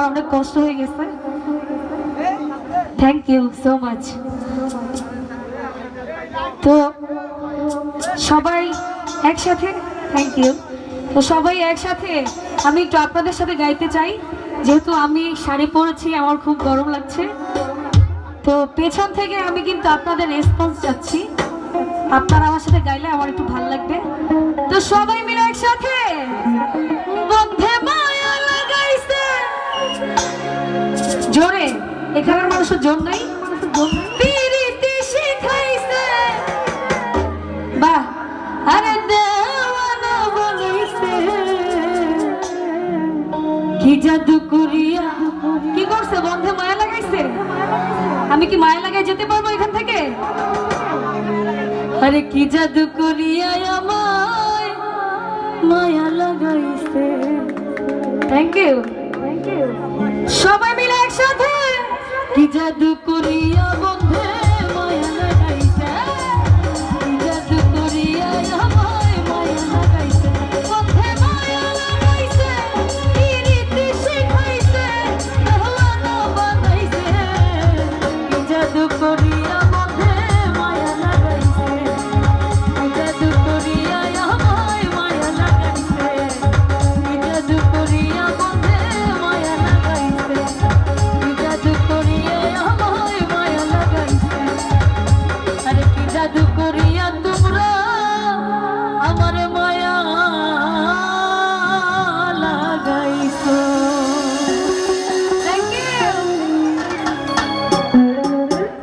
আমার অনেক কষ্ট হয়ে গেছে। থ্যাংক ইউ সো মাচ তো সবাই একসাথে থ্যাংক ইউ তো সবাই একসাথে আমি একটু আপনাদের সাথে গাইতে চাই। যেহেতু আমি শাড়ি পরেছি, আমার খুব গরম লাগছে। তো পেছন থেকে আমি কিন্তু আপনাদের রেসপন্স চাচ্ছি। আপনারা আমার সাথে গাইলে আমার একটু ভালো লাগবে। তো সবাই মিলে একসাথে! জোরে এখানের মানুষের জোর নাই? পিরিতি বাহ। আরে দেওয়ানা বলাইছে কি জাদু করিয়া কি করছে? বন্ধে মায়া লাগাইছে? আমি কি মায়া লাগাই যেতে পারব এখান থেকে? আরে কি জাদু করিয়া আমায় মায়া লাগাইছে। থ্যাংক ইউ থ্যাংক ইউ সবাই মিলে একসাথে জাদু করিয়া